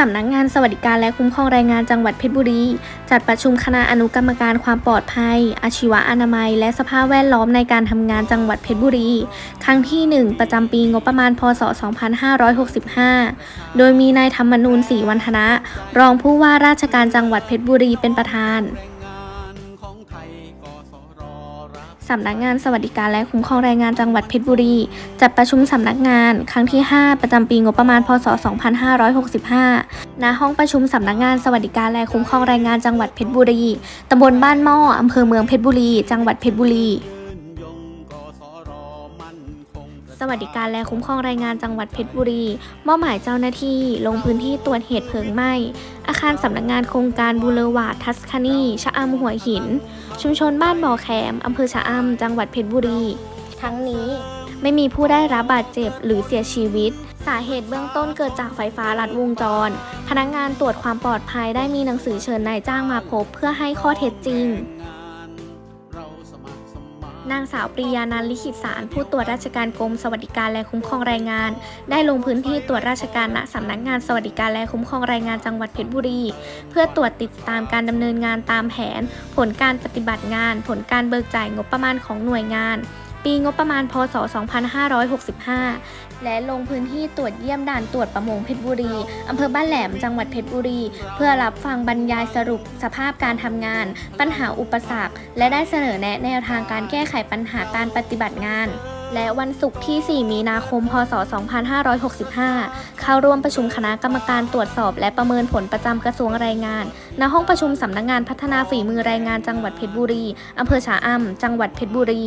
สำนักงานสวัสดิการและคุ้มครองแรงงานจังหวัดเพชรบุรี จัดประชุมคณะอนุกรรมการความปลอดภัย อาชีวะอนามัย และสภาพแวดล้อมในการทำงานจังหวัดเพชรบุรี ครั้งที่ 1 ประจำปีงบประมาณพศ 2565 โดยมีนายธรรมนูญศรีวันธนะ รองผู้ว่าราชการจังหวัดเพชรบุรีเป็นประธาน สำนักงานสวัสดิการและคุ้มครองแรงงานจังหวัดเพชรบุรี จัดประชุมสำนักงานครั้งที่ 5 ประจำปีงบประมาณ พศ 2565 ณ ห้องประชุมสำนักงานสวัสดิการและคุ้มครองแรงงานจังหวัดเพชรบุรี ตำบลบ้านหม้ออำเภอเมืองเพชรบุรี จังหวัดเพชรบุรี สรมั่นคงสวัสดิการและคุ้มครองแรงงานจังหวัดเพชรบุรี มอบหมายเจ้าหน้าที่ลงพื้นที่ตรวจเหตุเพลิงไหม้ อาคารสำนักงานโครงการบูเลวาร์ดทัสคานีชะอำหัวหิน ชุมชนบ้านบ่อแขมอำเภอชะอำจังหวัดเพชรบุรี ทั้งนี้ไม่มีผู้ได้รับบาดเจ็บหรือเสียชีวิต สาเหตุเบื้องต้นเกิดจากไฟฟ้าลัดวงจร พนักงานตรวจความปลอดภัยได้มีหนังสือเชิญนายจ้างมาพบ เพื่อให้ข้อเท็จจริง นางสาวปริยานันลิขิตสารผู้ตรวจราชการกรมสวัสดิการและคุ้มครองแรงงาน ได้ลงพื้นที่ตรวจราชการณสำนักงานสวัสดิการและคุ้มครองแรงงานจังหวัดเพชรบุรี เพื่อตรวจติดตามการดำเนินงานตามแผน ผลการปฏิบัติงาน ผลการเบิกจ่ายงบประมาณของหน่วยงาน ปีงบประมาณพศ 2565 และลงพื้นที่ตรวจเยี่ยมด่านตรวจประมงเพชรบุรี อำเภอบ้านแหลม จังหวัดเพชรบุรี เพื่อรับฟังบรรยายสรุปสภาพการทำงาน ปัญหาอุปสรรค และได้เสนอแนะแนวทางการแก้ไขปัญหาการปฏิบัติงาน และวันศุกร์ที่ 4 มีนาคม พศ 2565 เข้าร่วมประชุมคณะกรรมการตรวจสอบ และประเมินผลประจำกระทรวงแรงงาน ณ ห้องประชุมสำนักงานพัฒนาฝีมือแรงงานจังหวัดเพชรบุรีอำเภอชะอำจังหวัดเพชรบุรี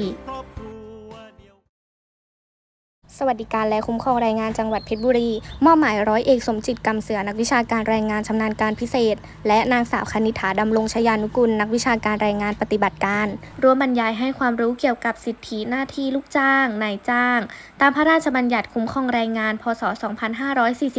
สวัสดิการและคุ้มครองแรงงานจังหวัดเพชรบุรี มอบหมายร้อยเอกสมจิตกำเสือนักวิชาการแรงงานชำนาญการพิเศษ และนางสาวคณิษฐาดำรงชยานุกุล นักวิชาการแรงงานปฏิบัติการ ร่วมบรรยายให้ความรู้เกี่ยวกับสิทธิหน้าที่ลูกจ้าง นายจ้าง ตามพระราชบัญญัติคุ้มครองแรงงาน พศ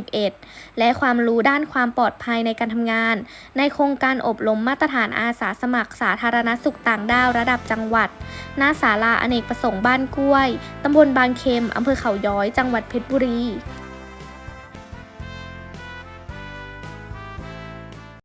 2541 และความรู้ด้านความปลอดภัยในการทำงาน ในโครงการอบรมมาตรฐานอาสาสมัครสาธารณสุขต่างด้าวระดับจังหวัด หน้าศาลาอเนกประสงค์บ้านกล้วย ตำบลบางเค็มอำเภอเขาย้อย จังหวัดเพชรบุรี